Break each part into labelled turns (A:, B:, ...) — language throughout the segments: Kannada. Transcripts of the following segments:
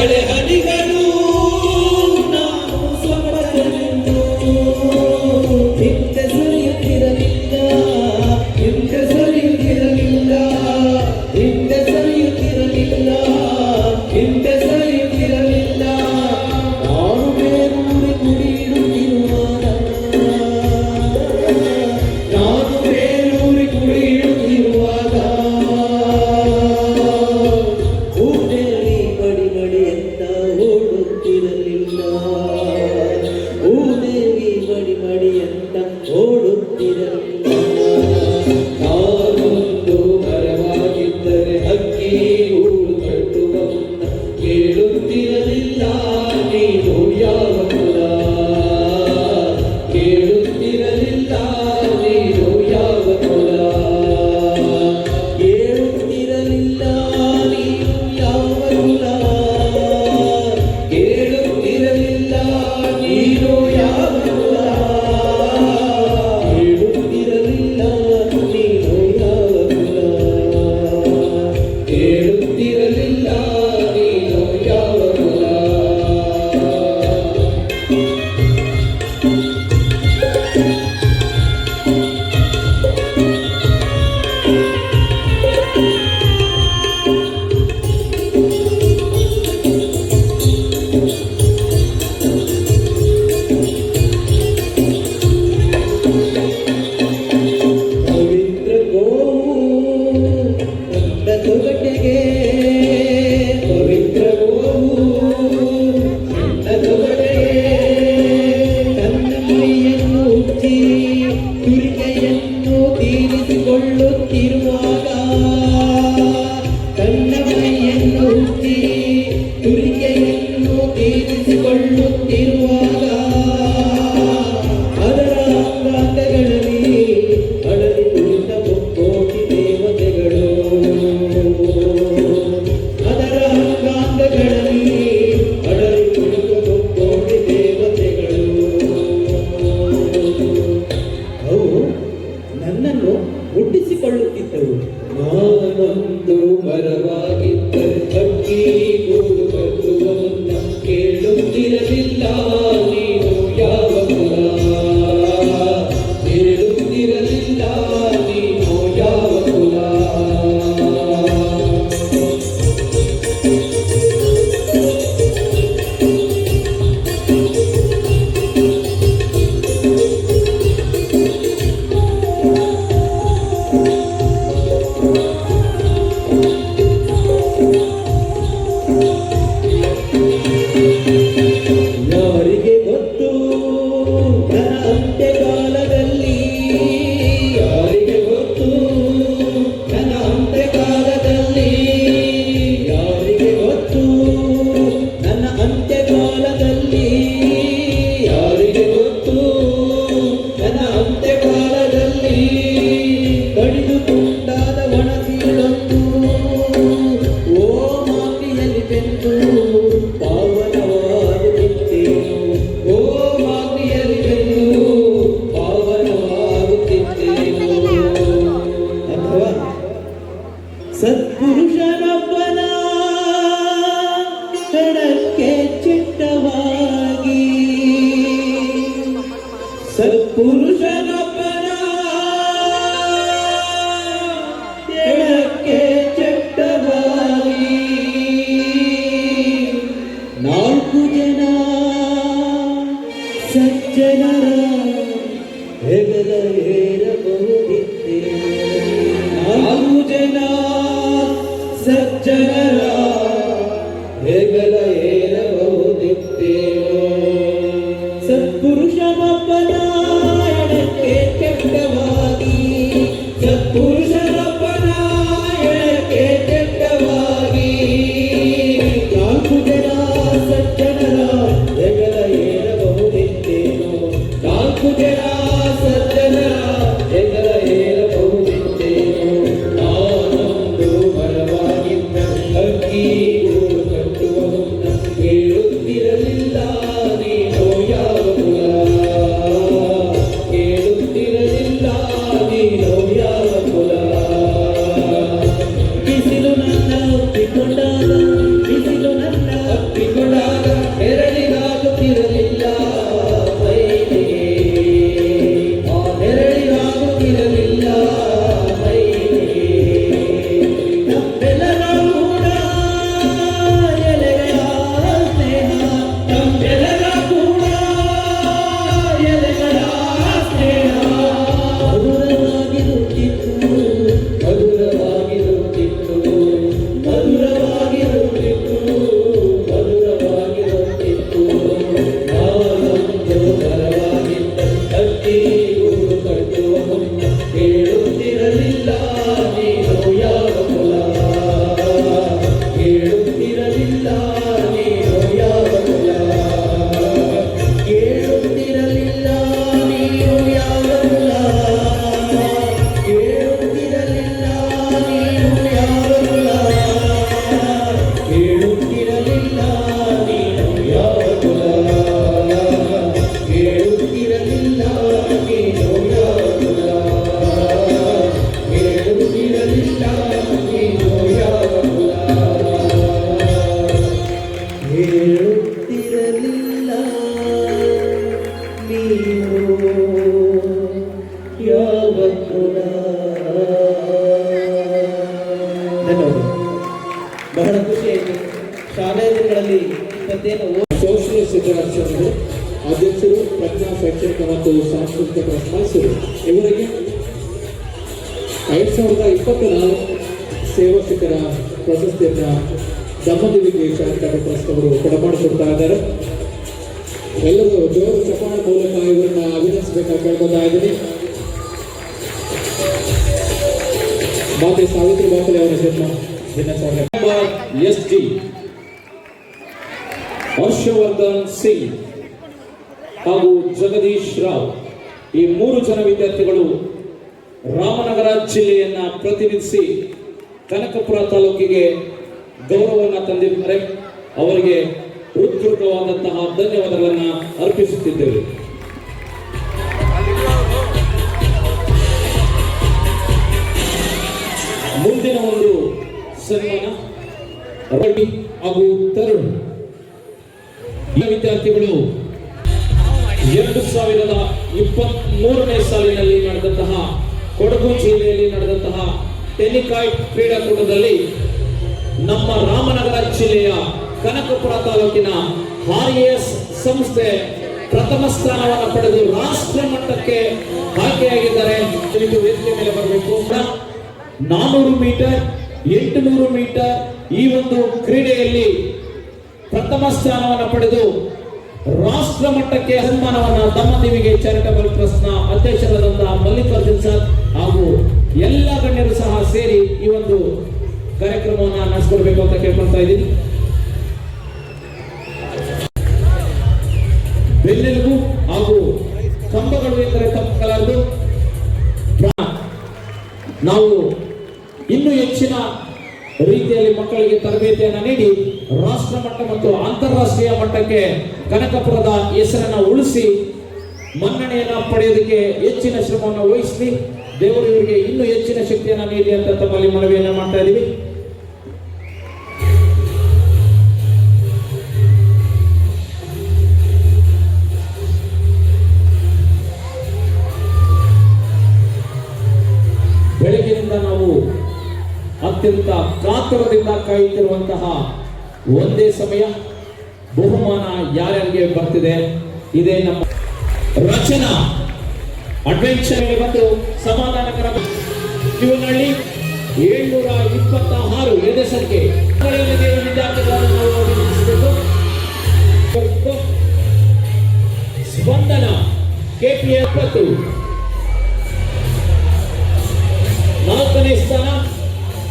A: ಒಳ್ಳೆ ಬಹಳ ಖುಷಿಯಾಯಿತು. ಶಾಲೆಗಳಲ್ಲಿ
B: ಸೋಷಿಯಲ್ ಸಿದ್ಧರಾಕ್ಷರು ಅಧ್ಯಕ್ಷರು, ಪ್ರಜ್ಞಾ ಶೈಕ್ಷಣಿಕ ಮತ್ತು ಸಾಂಸ್ಕೃತಿಕ ಪ್ರಶಾಸಕರು ಇವರಿಗೆ ಐದು ಸಾವಿರದ ಇಪ್ಪತ್ತರ ಸೇವಕರ ಪ್ರಶಸ್ತಿಯನ್ನು ದಮ್ಮದೇವಿಗೆ ಶಾಂತಕ ಪ್ರಶಸ್ತವರು ಕೊಡಮಾಡಿಕೊಡ್ತಾ ಇದ್ದಾರೆ ಎಲ್ಲರೂ ಜೋರು ಚಪಾಣ ಮೂಲಕ ಇವರನ್ನು ಅಭಿನಯಿಸಬೇಕಾಗಿ ಕೇಳ್ಕೊತಾ ಇದ್ದೀನಿ. ಮಾತೆ ಸಾವಿತ್ರಿ ಬಾಪಲೆ ಅವರ ದಿನಾಚರಣೆ ಎಸ್ ಜಿ ಹರ್ಷವರ್ಧನ್ ಸಿಂಗ್ ಹಾಗೂ ಜಗದೀಶ್ ರಾವ್ ಈ ಮೂರು ಜನ ವಿದ್ಯಾರ್ಥಿಗಳು ರಾಮನಗರ ಜಿಲ್ಲೆಯನ್ನ ಪ್ರತಿನಿಧಿಸಿ ಕನಕಪುರ ತಾಲೂಕಿಗೆ ಗೌರವವನ್ನು ತಂದಿದ್ದಾರೆ. ಅವರಿಗೆ ಹೃತ್ಪೂರ್ವಕವಾದಂತಹ ಧನ್ಯವಾದಗಳನ್ನು ಅರ್ಪಿಸುತ್ತಿದ್ದೇವೆ. ಮುಂದಿನ ಒಂದು ಸನ್ಮಾನ ರವಿ ಹಾಗೂ ತರುಣ್. ಈ ವಿದ್ಯಾರ್ಥಿಗಳು, ಎರಡು ಸಾವಿರದ ಇಪ್ಪತ್ತ್ ಮೂರನೇ ಸಾಲಿನಲ್ಲಿ ನಡೆದಂತಹ ಕೊಡಗು ಜಿಲ್ಲೆಯಲ್ಲಿ ನಡೆದಂತಹ ಟೆನಿಕಾಯ್ ಕ್ರೀಡಾಕೂಟದಲ್ಲಿ ನಮ್ಮ ರಾಮನಗರ ಜಿಲ್ಲೆಯ ಕನಕಪುರ ತಾಲೂಕಿನ ಆರ್ಎಸ್ ಸಂಸ್ಥೆ ಪ್ರಥಮ ಸ್ಥಾನವನ್ನು ಪಡೆದು ರಾಷ್ಟ್ರ ಮಟ್ಟಕ್ಕೆ ಆಯ್ಕೆಯಾಗಿದ್ದಾರೆ. ವೇದಿಕೆ ಮೇಲೆ ಬರಬೇಕು. ನಾನೂರು ಮೀಟರ್, ಎಂಟುನೂರು ಮೀಟರ್ ಈ ಒಂದು ಕ್ರೀಡೆಯಲ್ಲಿ ಪ್ರಥಮ ಸ್ಥಾನವನ್ನು ಪಡೆದು ರಾಷ್ಟ್ರ ಮಟ್ಟಕ್ಕೆ ಸನ್ಮಾನವನ್ನ ದಮ್ಮದೇವಿಗೆ ಚಾರಿಟಬಲ್ ಟ್ರಸ್ಟ್ನ ಅಧ್ಯಕ್ಷರಾದಂತಹ ಮಲ್ಲಿಕಾರ್ಜುನ್ ಸರ್ ಹಾಗೂ ಎಲ್ಲ ಗಣ್ಯರು ಸಹ ಸೇರಿ ಈ ಒಂದು ಕಾರ್ಯಕ್ರಮವನ್ನ ನಡೆಸ್ಕೊಡ್ಬೇಕು ಅಂತ ಕೇಳ್ಕೊಳ್ತಾ ಇದ್ದೀನಿ. ಬೆನ್ನೆಲುಬು ಹಾಗೂ ಕಂಬಗಳು ಎಂದರೆ ತಪ್ಪಲಾರದು ನಾವು ಇನ್ನೂ ಹೆಚ್ಚಿನ ರೀತಿಯಲ್ಲಿ ಮಕ್ಕಳಿಗೆ ತರಬೇತಿಯನ್ನು ನೀಡಿ ರಾಷ್ಟ್ರ ಮಟ್ಟ ಮತ್ತು ಅಂತಾರಾಷ್ಟ್ರೀಯ ಮಟ್ಟಕ್ಕೆ ಕನಕಪುರದ ಹೆಸರನ್ನು ಉಳಿಸಿ ಮನ್ನಣೆಯನ್ನು ಪಡೆಯೋದಕ್ಕೆ ಹೆಚ್ಚಿನ ಶ್ರಮವನ್ನು ವಹಿಸಿ ದೇವರು ಇವರಿಗೆ ಇನ್ನೂ ಹೆಚ್ಚಿನ ಶಕ್ತಿಯನ್ನು ನೀಡಿ ಅಂತ ತಮ್ಮಲ್ಲಿ ಮನವಿಯನ್ನು ಮಾಡ್ತಾ ಇದ್ದೀವಿ ಅತ್ಯಂತ ಕಾತರದಿಂದ ಕಾಯುತ್ತಿರುವಂತಹ ಒಂದೇ ಸಮಯ ಬಹುಮಾನ ಯಾರ್ಯಾರಿಗೆ ಬರ್ತಿದೆ? ಇದೇ ನಮ್ಮ ರಚನಾ ಅಡ್ವೆಂಚರ್ ಬಂದು ಸಮಾಧಾನಕರ ಶಿವನಹಳ್ಳಿ ಏಳ್ನೂರ ಇಪ್ಪತ್ತ ಆರು ಎದೆ ಸಂಖ್ಯೆ. ಸ್ಪಂದನ ಕೆಪಿ ಎಪ್ಪತ್ತು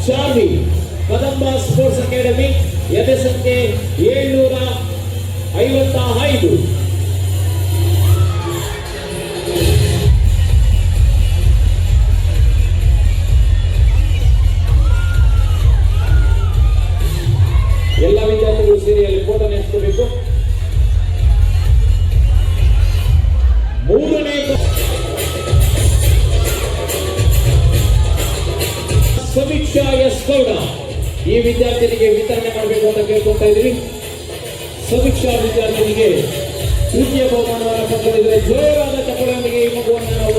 B: ಚಾರ್ವಿ ಕದಂಬ ಸ್ಪೋರ್ಟ್ಸ್ ಅಕಾಡೆಮಿ ಎದೆ ಸಂಖ್ಯೆ ಏಳ್ನೂರ ಐವತ್ತ ಐದು. ಸಮೀಕ್ಷಾ ಎಸ್ ಗೌಡ ಈ ವಿದ್ಯಾರ್ಥಿನಿಗೆ ವಿತರಣೆ ಮಾಡಬೇಕು ಅಂತ ಕೇಳ್ಕೊತಾ ಇದ್ದೀವಿ. ಸಮೀಕ್ಷಾ ವಿದ್ಯಾರ್ಥಿನಿಗೆ ತೃತೀಯ ಬಹುಮಾನವನ್ನು ಪಡೆದಿದ್ರೆ ಜೋರಾದ ಚಪ್ಪಳೊಂದಿಗೆ ಈ ಮಗುವನ್ನು ನಾವು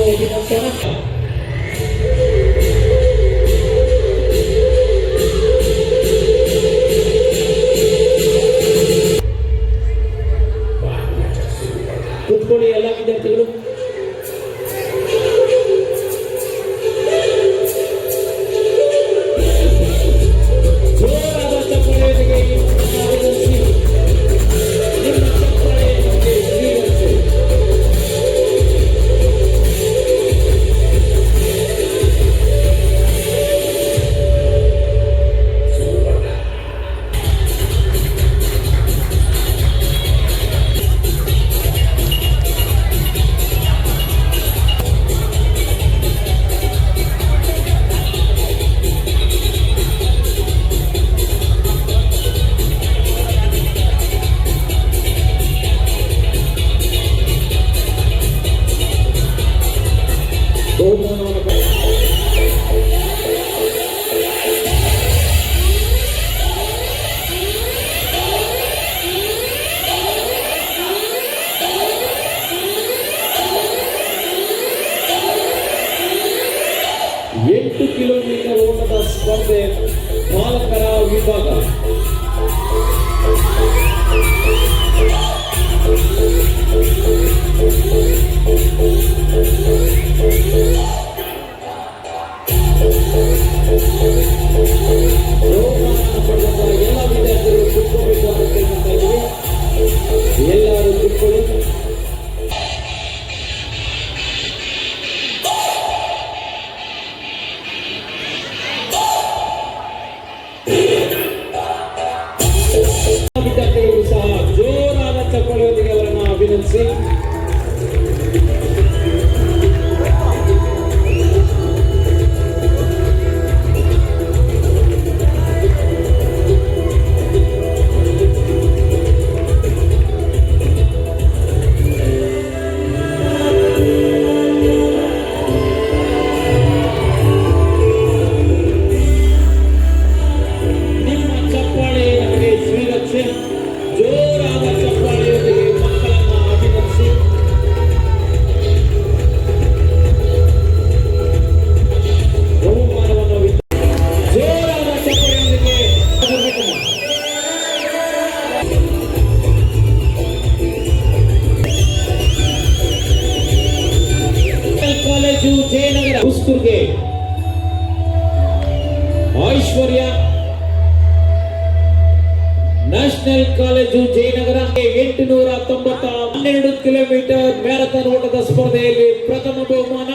B: किलोमीटर ओट स्पर्धे पालक विभाग। dizer ಸಂಸ್ಕೃತಿ ಐಶ್ವರ್ಯ ನ್ಯಾಷನಲ್ ಕಾಲೇಜು ಜಯನಗರ ಎಂಟುನೂರ ಹತ್ತೊಂಬತ್ತ ಹನ್ನೆರಡು ಕಿಲೋಮೀಟರ್ ಮ್ಯಾರಥಾನ್ ಓಟದ ಸ್ಪರ್ಧೆಯಲ್ಲಿ ಪ್ರಥಮ ಬಹುಮಾನ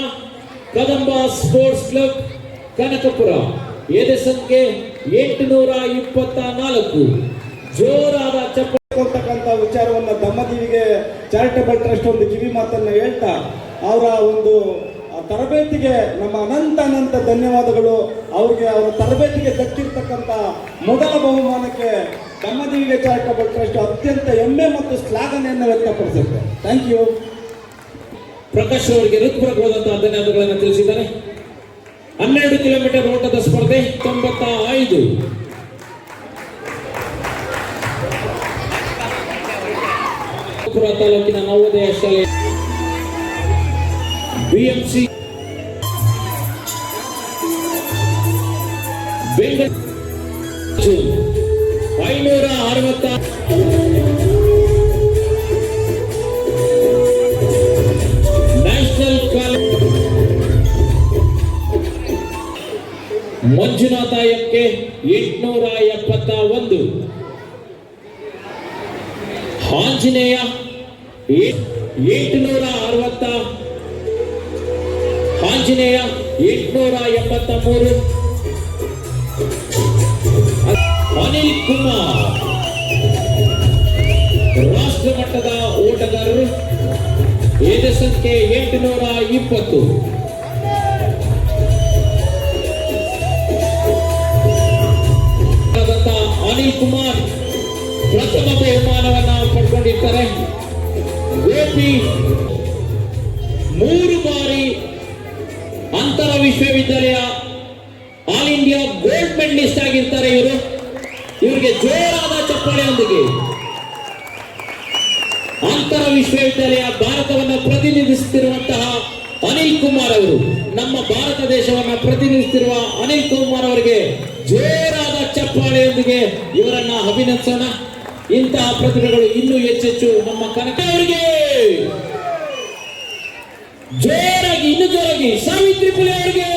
B: ಕದಂಬ ಸ್ಪೋರ್ಟ್ಸ್ ಕ್ಲಬ್ ಕನಕಪುರ. ಎದೆ ಸಂಖ್ಯೆ ಎಂಟುನೂರ ಇಪ್ಪತ್ತ ನಾಲ್ಕು. ಜೋರಾದ
C: ಚಪ್ಪತಕ್ಕಂಥ ವಿಚಾರವನ್ನು ದಮ್ಮದಿವಿಗೆ ಚಾರಿಟಬಲ್ ಟ್ರಸ್ಟ್ ಒಂದು ಕಿವಿ ಮಾತನ್ನು ಹೇಳ್ತಾ, ಅವರ ಒಂದು ತರಬೇತಿಗೆ ನಮ್ಮ ಅನಂತ ಅನಂತ ಧನ್ಯವಾದಗಳು. ಅವ್ರಿಗೆ ಅವರ ತರಬೇತಿಗೆ ದಕ್ಕಿರ್ತಕ್ಕಂಥ ಮೊದಲ ಬಹುಮಾನಕ್ಕೆ ದಮ್ಮದಿವಿಗೆ ಚಾರಿಟಬಲ್ ಟ್ರಸ್ಟ್ ಅತ್ಯಂತ ಹೆಮ್ಮೆ ಮತ್ತು ಶ್ಲಾಘನೆಯನ್ನು ವ್ಯಕ್ತಪಡಿಸುತ್ತೆ. ಥ್ಯಾಂಕ್ ಯು
B: ಪ್ರಕಾಶ್ ಅವರಿಗೆ ಹೃತ್ಪೂರ್ವಕವಾದಂತಹ ಧನ್ಯವಾದಗಳನ್ನು ತಿಳಿಸಿದ್ದಾರೆ. ಹನ್ನೆರಡು ಕಿಲೋಮೀಟರ್ ಓಟದ ಸ್ಪರ್ಧೆ ತೊಂಬತ್ತ ಐದು ತಾಲೂಕಿನ ನವೋದಯ ಶಾಲೆ. ಬಿಎಂಸಿ ಐನೂರ ಅರವತ್ತ ನ್ಯಾಷನಲ್ ಕಾಲೇಜ್ ಮಂಜುನಾಥ ಎಕ್ಕೆ ಎಂಟುನೂರ ಎಪ್ಪತ್ತ ಒಂದು ಆಂಜನೇಯ ಎಂಟುನೂರ ಅರವತ್ತ, ಆಂಜನೇಯ ಎಂಟುನೂರ ಎಪ್ಪತ್ತ ಮೂರು. ಅನಿಲ್ ಕುಮಾರ್. ರಾಷ್ಟ್ರ ಮಟ್ಟದ ಓಟಗಾರರು ಏದ ಸಂಖ್ಯೆ ಎಂಟುನೂರ ಇಪ್ಪತ್ತು. ಅನಿಲ್ ಕುಮಾರ್. ಪ್ರಥಮ ಬಹುಮಾನವನ್ನ ಪಡ್ಕೊಂಡಿರ್ತಾರೆ. ಮೂರು ಬಾರಿ ಅಂತರ ವಿಶ್ವವಿದ್ಯಾಲಯ ಆಲ್ ಇಂಡಿಯಾ ಗೋಲ್ಡ್ ಮೆಡಲಿಸ್ಟ್ ಆಗಿರ್ತಾರೆ ಇವರು. ಇವರಿಗೆ ಜೋರಾದ ಚಪ್ಪಾಳೆಯೊಂದಿಗೆ. ಅಂತರ ವಿಶ್ವವಿದ್ಯಾಲಯ ಭಾರತವನ್ನು ಪ್ರತಿನಿಧಿಸುತ್ತಿರುವಂತಹ ಅನಿಲ್ ಕುಮಾರ್ ಅವರು, ನಮ್ಮ ಭಾರತ ದೇಶವನ್ನ ಪ್ರತಿನಿಧಿಸುತ್ತಿರುವ ಅನಿಲ್ ಕುಮಾರ್ ಅವರಿಗೆ ಜೋರಾದ ಚಪ್ಪಾಳೆಯೊಂದಿಗೆ ಇವರನ್ನ ಅಭಿನಂದಿಸೋಣ. ಇಂತಹ ಪ್ರತಿಭೆಗಳು ಇನ್ನೂ ಹೆಚ್ಚೆಚ್ಚು ನಮ್ಮ ಕನಕ ಅವರಿಗೆ. ಜೋರಾಗಿ, ಇನ್ನು ಜೋರಾಗಿ, ಸಾವಿತ್ರಿ ಪುಲೆ ಅವರಿಗೆ.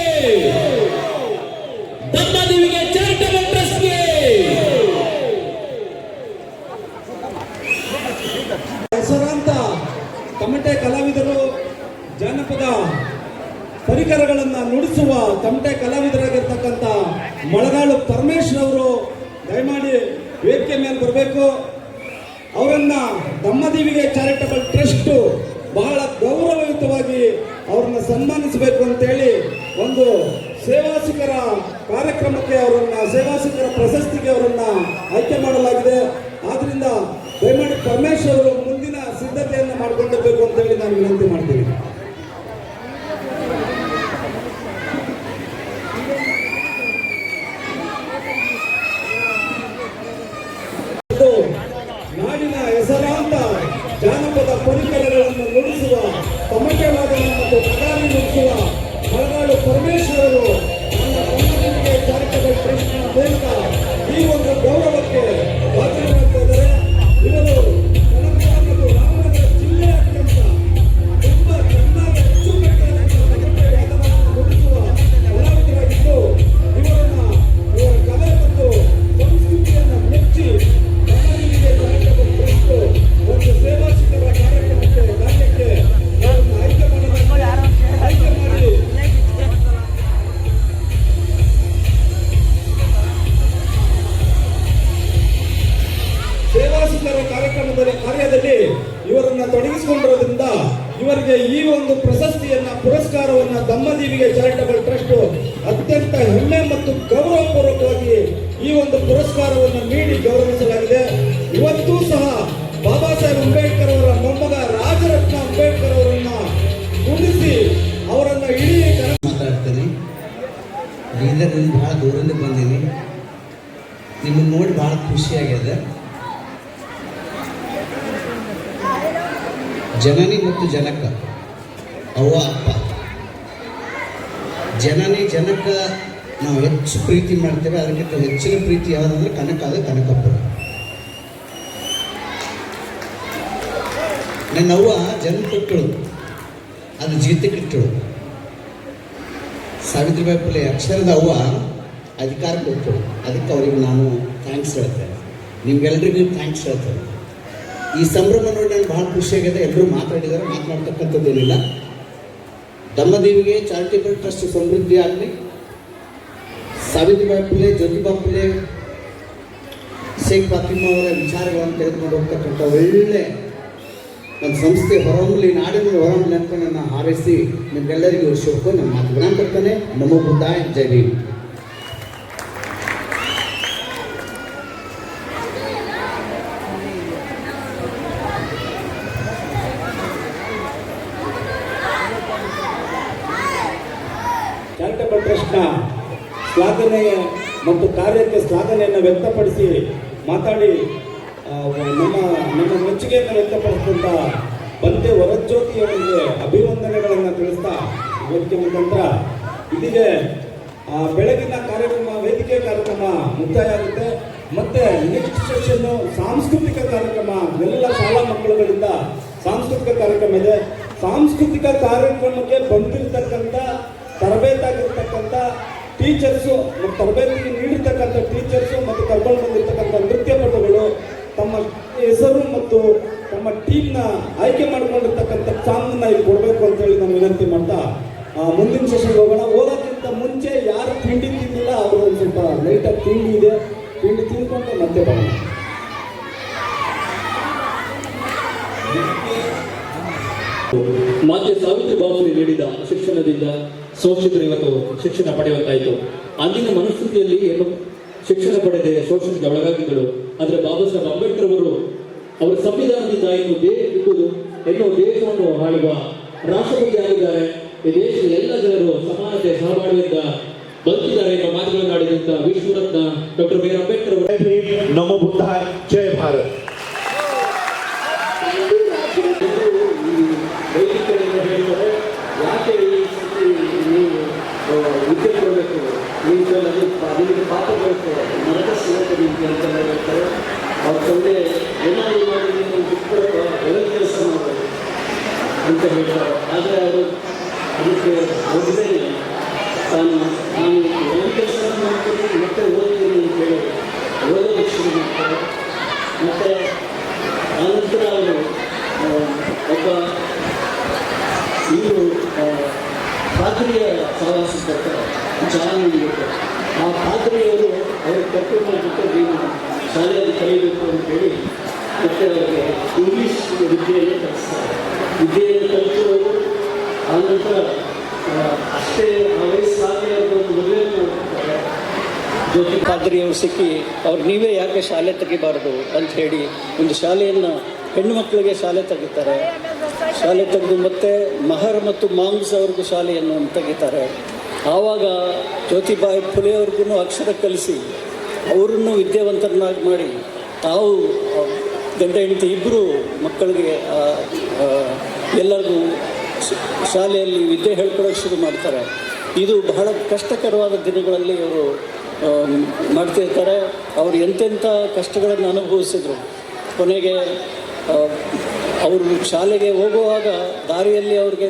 B: ದಮ್ಮದೇವಿಗೆ
C: ಪರಿಕರಗಳನ್ನು ನುಡಿಸುವ ತಮಟೆ ಕಲಾವಿದರಾಗಿರ್ತಕ್ಕಂಥ ಮೊಳಗಾಳು ಪರಮೇಶ್ವರ್ ಅವರು, ದಯಮಾಡಿ ವೇದಿಕೆ ಮೇಲೆ ಬರಬೇಕು. ಅವರನ್ನ ದಮ್ಮದೇವಿಗೆ ಚಾರಿಟಬಲ್ ಟ್ರಸ್ಟ್ ಬಹಳ ಗೌರವಯುತವಾಗಿ ಅವ್ರನ್ನ ಸನ್ಮಾನಿಸಬೇಕು ಅಂತೇಳಿ ಒಂದು ಸೇವಾಸಿಕರ ಕಾರ್ಯಕ್ರಮಕ್ಕೆ ಅವರನ್ನ ಸೇವಾಸಿಕರ ಪ್ರಶಸ್ತಿಗೆ ಅವರನ್ನ ಆಯ್ಕೆ ಮಾಡಲಾಗಿದೆ. ಆದ್ರಿಂದ ದಯಮಾಡಿ ಪರಮೇಶ್ವರ್ ಅವರು ಮುಂದಿನ ಸಿದ್ಧತೆಯನ್ನು ಮಾಡಿಕೊಂಡಿರ್ಬೇಕು ಅಂತೇಳಿ ನಾನು ವಿನಂತಿ ಮಾಡ್ತೀನಿ. ಕಾರ್ಯದಲ್ಲಿ ಇವರನ್ನ ತೊಡಗಿಸಿಕೊಂಡಿರೋದ್ರಿಂದ ಇವರಿಗೆ ಈ ಒಂದು ಪ್ರಶಸ್ತಿಯನ್ನ, ಪುರಸ್ಕಾರವನ್ನ ದಮ್ಮದೀವಿಗೆ ಚಾರಿಟಬಲ್ ಟ್ರಸ್ಟ್ ಅತ್ಯಂತ ಹೆಮ್ಮೆ ಮತ್ತು ಗೌರವಪೂರ್ವಕವಾಗಿ ಈ ಒಂದು ಪುರಸ್ಕಾರವನ್ನು ನೀಡಿ ಗೌರವಿಸಲಾಗಿದೆ. ಇವತ್ತೂ ಸಹ ಬಾಬಾ ಸಾಹೇಬ್ ಅಂಬೇಡ್ಕರ್ ಅವರ ಮೊಮ್ಮಗ ರಾಜರತ್ನ ಅಂಬೇಡ್ಕರ್ ಅವರನ್ನ ಕುಂದಿಸಿ ಅವರನ್ನ ಇಡೀ
D: ಮಾತಾಡ್ತೀನಿ. ಬೀದರ್ನಿಂದ ಬಹಳ ದೂರದಿಂದ ಬಂದೀನಿ ನಿಮ್ಮನ್ನು ನೋಡಿ ಬಹಳ ಖುಷಿಯಾಗಿದೆ. ಜನನಿ ಮತ್ತು ಜನಕ. ಅವ್ವ, ಅಪ್ಪ. ಜನನಿ, ಜನಕ ನಾವು ಹೆಚ್ಚು ಪ್ರೀತಿ ಮಾಡ್ತೇವೆ. ಅದಕ್ಕಿಂತ ಹೆಚ್ಚಿನ ಪ್ರೀತಿ ಯಾವುದಂದ್ರೆ ಕನಕ ಅದು ಕನಕಪ್ಪ. ನನ್ನ ಅವ್ವ ಜನ್ಮ ಕೊಟ್ಟಳು. ಅದು ಜೀತಕ್ಕಿಟ್ಟಳು ಸಾವಿತ್ರಿಬಾಯಿ ಪುಲೆ ಅಕ್ಷರದ ಅವ್ವ ಅಧಿಕಾರ ಕೊಟ್ಟಳು. ಅದಕ್ಕೆ ಅವರಿಗೆ ನಾನು ಥ್ಯಾಂಕ್ಸ್ ಹೇಳ್ತೇನೆ. ನಿಮ್ಗೆಲ್ರಿಗೂ ಥ್ಯಾಂಕ್ಸ್ ಹೇಳ್ತಾರೆ ಈ ಸಂಭ್ರಮ ನೋಡಿ ನನಗೆ ಭಾಳ ಖುಷಿಯಾಗಿದೆ ಎಲ್ಲರೂ ಮಾತಾಡಿದ್ದಾರೆ ಮಾತನಾಡ್ತಕ್ಕಂಥದ್ದೇನಿಲ್ಲ ದಮ್ಮದೇವಿಗೆ ಚಾರಿಟೇಬಲ್ ಟ್ರಸ್ಟ್ ಸಮೃದ್ಧಿ ಆಗಲಿ. ಸಾವಿತ್ರಿಬಾಯಿ ಪುಲೆ, ಜ್ಯೋತಿಬಾ ಪುಲೆ, ಶೇಖ್ ಫಾತಿಮಾ ಅವರ ವಿಚಾರಗಳನ್ನು ತೆಗೆದುಕೊಂಡು ಹೋಗ್ತಕ್ಕಂಥ ಒಳ್ಳೆ ನನ್ನ ಸಂಸ್ಥೆ ಹೊರಹೊಮ್ಮಲಿ ನಾಡಿನ ಹೊರಹೊಮ್ಮಲಿ ಅಂತ ನನ್ನ ಹಾರೈಸಿ ನಿಮ್ಗೆಲ್ಲರಿಗೂ ಶುಭ ನಮ್ಮ ಮಾತುಗಳನ್ನು ವಿನಂತಿರ್ತಾನೆ ನಮೋ ಬುದ್ಧಾಯ, ಜೈ ಭೀಮ್
C: ಚಾರಿಟಬಲ್ ಟ್ರಸ್ಟ್ನ ಶ್ಲಾಘನೆ ಮತ್ತು ಕಾರ್ಯಕ್ಕೆ ಶ್ಲಾಘನೆಯನ್ನು ವ್ಯಕ್ತಪಡಿಸಿ ಮಾತಾಡಿ ನಮ್ಮ ನಮ್ಮ ಮೆಚ್ಚುಗೆಯನ್ನು ವ್ಯಕ್ತಪಡಿಸಿದಂಥ ಬಂದೆ ವರಜ್ಯೋತಿಯವರಿಗೆ ಅಭಿವಂದನೆಗಳನ್ನು ತಿಳಿಸ್ತಾ ವೇದಿಕೆ ಮುಖಾಂತರ. ಇದೀಗ ಆ, ಬೆಳಗಿನ ಕಾರ್ಯಕ್ರಮ ವೇದಿಕೆ ಕಾರ್ಯಕ್ರಮ ಮುಕ್ತಾಯ ಆಗುತ್ತೆ ಮತ್ತೆ ನೆಕ್ಸ್ಟ್ ಸೆಷನ್ ಸಾಂಸ್ಕೃತಿಕ ಕಾರ್ಯಕ್ರಮ ಎಲ್ಲ ಶಾಲಾ ಮಕ್ಕಳುಗಳಿಂದ ಸಾಂಸ್ಕೃತಿಕ ಕಾರ್ಯಕ್ರಮ ಇದೆ. ಸಾಂಸ್ಕೃತಿಕ ಕಾರ್ಯಕ್ರಮಕ್ಕೆ ಬಂದಿರತಕ್ಕಂಥ ತರಬೇತಾಗಿರ್ತಕ್ಕಂಥ ಟೀಚರ್ಸು ಮತ್ತು ತರಬೇತಿ ನೀಡಿರ್ತಕ್ಕಂಥ ಟೀಚರ್ಸು ಮತ್ತು ಕರ್ಕೊಂಡು ಬಂದಿರತಕ್ಕಂಥ ನೃತ್ಯಪಟುಗಳು ತಮ್ಮ ಹೆಸರು ಮತ್ತು ತಮ್ಮ ಟೀಮ್ನ ಆಯ್ಕೆ ಮಾಡ್ಕೊಂಡಿರ್ತಕ್ಕಂಥ ಸಾಂಗ್ನ ಇಲ್ಲಿ ಕೊಡಬೇಕು ಅಂತ ಹೇಳಿ ನಾನು ವಿನಂತಿ ಮಾಡ್ತಾ ಮುಂದಿನ ಸೆಷನ್ಗೆ ಹೋಗೋಣ. ಹೋಗೋಕ್ಕಿಂತ ಮುಂಚೆ ಯಾರು ತಿಂಡಿ ತಿಂದಿಲ್ಲ ಅವರು ಒಂದು ಸ್ವಲ್ಪ ಲೈಟಾಗಿ ತಿಂಡಿ ಇದೆ. ತಿಂಡಿ ತಿಂದ್ಕೊಂಡು ಮತ್ತೆ ಬರೋಣ.
E: ಮಾತೆ ಸಾವಿತ್ರಿ ಬಾಬು ನೀಡಿದ ಶಿಕ್ಷಣದಿಂದ ಶೋಷಿತರು ಇವತ್ತು ಶಿಕ್ಷಣ ಪಡೆಯುವಂತಾಯಿತು. ಅಂದಿನ ಮನಸ್ಥಿತಿಯಲ್ಲಿ ಏನು ಶಿಕ್ಷಣ ಪಡೆದೇ ಶೋಷಣೆಗೆ ಒಳಗಾಗಿದ್ದಳು. ಆದರೆ ಬಾಬಾ ಸಾಹೇಬ್ ಅಂಬೇಡ್ಕರ್ ಅವರು ಅವರ ಸಂವಿಧಾನದಿಂದ ಏನು ಬೇಕಿರುವುದು ಎನ್ನುವ ದೇಶವನ್ನು ಆಳುವ ರಾಷ್ಟ್ರಪತಿ ಆಗಿದ್ದಾರೆ. ಈ ದೇಶದ ಎಲ್ಲ ಜನರು ಸಮಾನತೆ ಸಹಬಾಳ್ವೆಯಿಂದ ಬಂದಿದ್ದಾರೆ ಎಂಬ ಮಾತುಗಳನ್ನು ಆಡಿದಂತ ವಿಶ್ವರತ್ನ ಡಾಕ್ಟರ್ ಬಿ ಅಂಬೇಡ್ಕರ್ ಅವರು. ನಮ್ಮ ಬುದ್ಧ ಜಯ ಭಾರತ್. ವಿದ್ಯೆ ಕೊಡಬೇಕು ನೀವು ಅದಕ್ಕೆ ಪಾತ್ರ ಕೊಡಬೇಕು ನರಕ ಸಿಗುತ್ತೆ ನಿಮಗೆ ಅಂತ ಹೇಳ್ತಾರೆ. ಅವ್ರ ತಂದೆ, ಏನಾದರೂ ಮಾಡಿ ಒಳ್ಳೆ ಕೆಲಸ ಮಾಡಬೇಕು ಅಂತ ಹೇಳ್ತಾರೆ. ಆದರೆ ಅವರು ಅದಕ್ಕೆ ಇಲ್ಲ. ತಾನು, ನಾನು ಒಳ್ಳೆ ಕೆಲಸ ಮಾಡ್ತೀನಿ, ಮತ್ತೆ ಓದಿದ್ದೀನಿ ಅಂತ ಹೇಳಿ ಓದೋದಕ್ಕೆ ಶುರು ಮಾಡ್ತಾರೆ ಮತ್ತು ಆನಂತರ ಅವರು ಒಬ್ಬ ಇವರು ಪಾದ್ರಿಯ ಸಹವಾಸ ಚಾಲನೆ ಜಾನ್ ಆ ಪಾತ್ರೆಯವರು ಅವರು ಕರ್ಕೊಂಡು ಜೊತೆ ನೀನು ಶಾಲೆಯಲ್ಲಿ ಕಲಿಬೇಕು ಅಂತ ಹೇಳಿ ಮತ್ತೆ ಅವರಿಗೆ ಇಂಗ್ಲೀಷ್ ವಿದ್ಯೆಯನ್ನು ಕಲಿಸ್ತಾರೆ. ವಿದ್ಯೆಯನ್ನು ಕಲಿತಿರೋರು ಆನಂತರ ಅಷ್ಟೇ ವಯಸ್ಸಾಗಲೇ ಅವರೊಂದು ಮದುವೆ ಜ್ಯೋತಿ ಪಾದ್ರಿಯವರು ಸಿಕ್ಕಿ ಅವ್ರು ನೀವೇ ಯಾಕೆ ಶಾಲೆ ತೆಗಿಬಾರ್ದು ಅಂತ ಹೇಳಿ ಒಂದು ಶಾಲೆಯನ್ನು ಹೆಣ್ಣು ಮಕ್ಕಳಿಗೆ ಶಾಲೆ ತೆಗಿತಾರೆ. ಶಾಲೆ ತೆಗೆದು ಮತ್ತೆ ಮಹರ್ ಮತ್ತು ಮಾಂಗ್ಸ್ ಅವ್ರಿಗೂ ಶಾಲೆಯನ್ನು ತೆಗಿತಾರೆ. ಆವಾಗ ಜ್ಯೋತಿಬಾಯಿ ಫುಲೆ ಅವ್ರಿಗೂ ಅಕ್ಷರ ಕಲಿಸಿ ಅವರನ್ನು ವಿದ್ಯಾವಂತರನ್ನಾಗಿ ಮಾಡಿ ತಾವು ಗಂಡ ಹೆಂಡತಿ ಇಬ್ಬರು ಮಕ್ಕಳಿಗೆ ಎಲ್ಲರಿಗೂ ಶಾಲೆಯಲ್ಲಿ ವಿದ್ಯೆ ಹೇಳ್ಕೊಡೋಕೆ ಶುರು ಮಾಡ್ತಾರೆ. ಇದು ಬಹಳ ಕಷ್ಟಕರವಾದ ದಿನಗಳಲ್ಲಿ ಅವರು ಮಾಡ್ತಿರ್ತಾರೆ ಅವರು ಎಂತೆಂಥ ಕಷ್ಟಗಳನ್ನು ಅನುಭವಿಸಿದ್ರು. ಕೊನೆಗೆ ಅವರು ಶಾಲೆಗೆ ಹೋಗುವಾಗ ದಾರಿಯಲ್ಲಿ ಅವ್ರಿಗೆ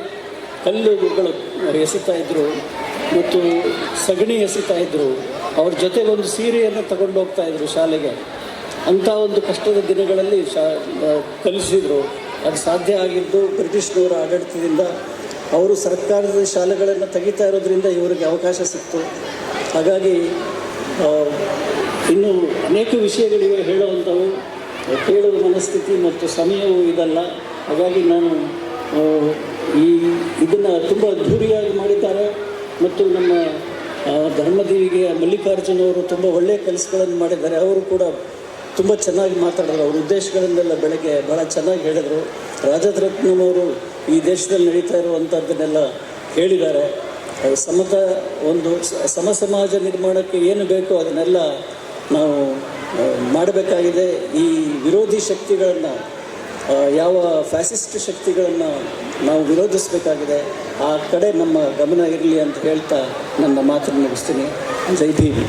E: ಕಲ್ಲುಗಳು ಎಸಿತಾ ಇದ್ರು ಮತ್ತು ಸಗಣಿ ಎಸಿತಾ ಇದ್ರು. ಅವ್ರ ಜೊತೆಗೆ ಒಂದು ಸೀರೆಯನ್ನು ತಗೊಂಡು ಹೋಗ್ತಾ ಇದ್ರು ಶಾಲೆಗೆ. ಅಂಥ ಒಂದು ಕಷ್ಟದ ದಿನಗಳಲ್ಲಿ ಶಾ ಕಲಿಸಿದ್ರು. ಅದು ಸಾಧ್ಯ ಆಗಿದ್ದು ಬ್ರಿಟಿಷ್ನವರ ಆಡಳಿತದಿಂದ ಅವರು ಸರ್ಕಾರದ ಶಾಲೆಗಳನ್ನು ತೆಗಿತಾ ಇರೋದ್ರಿಂದ ಇವರಿಗೆ ಅವಕಾಶ ಸಿಕ್ತು. ಹಾಗಾಗಿ ಇನ್ನೂ ಇನ್ನು ಅನೇಕ ವಿಷಯಗಳಿವೆ ಹೇಳುವಂಥವು. ಕೇಳುವ ಮನಸ್ಥಿತಿ ಮತ್ತು ಸಮಯವೂ ಇದಲ್ಲ. ಹಾಗಾಗಿ ನಾನು ಈ ಇದನ್ನು ತುಂಬ ಅದ್ಧೂರಿಯಾಗಿ ಮಾಡಿದ್ದಾರೆ. ಮತ್ತು ನಮ್ಮ ಧರ್ಮದೇವಿಗೆ ಮಲ್ಲಿಕಾರ್ಜುನ ಅವರು ತುಂಬ ಒಳ್ಳೆಯ ಕೆಲಸಗಳನ್ನು ಮಾಡಿದ್ದಾರೆ. ಅವರು ಕೂಡ ತುಂಬ ಚೆನ್ನಾಗಿ ಮಾತಾಡಿದ್ರು. ಅವ್ರ ಉದ್ದೇಶಗಳನ್ನೆಲ್ಲ ಬೆಳಗ್ಗೆ ಭಾಳ ಚೆನ್ನಾಗಿ ಹೇಳಿದರು. ರಾಜದ್ರತ್ನವರು ಈ ದೇಶದಲ್ಲಿ ನಡೀತಾ ಇರುವಂಥದ್ದನ್ನೆಲ್ಲ ಹೇಳಿದ್ದಾರೆ. ಸಮತ, ಒಂದು ಸಮ ಸಮಾಜ ನಿರ್ಮಾಣಕ್ಕೆ ಏನು ಬೇಕೋ ಅದನ್ನೆಲ್ಲ ನಾವು ಮಾಡಬೇಕಾಗಿದೆ. ಈ ವಿರೋಧಿ ಶಕ್ತಿಗಳನ್ನು ಯಾವ ಫ್ಯಾಸಿಸ್ಟ್ ಶಕ್ತಿಗಳನ್ನು ನಾವು ವಿರೋಧಿಸಬೇಕಾಗಿದೆ. ಆ ಕಡೆ ನಮ್ಮ ಗಮನ ಇರಲಿ ಅಂತ ಹೇಳ್ತಾ ನನ್ನ ಮಾತನ್ನು ಮುಗಿಸ್ತೀನಿ. ಜೈ ಭೀಮ್.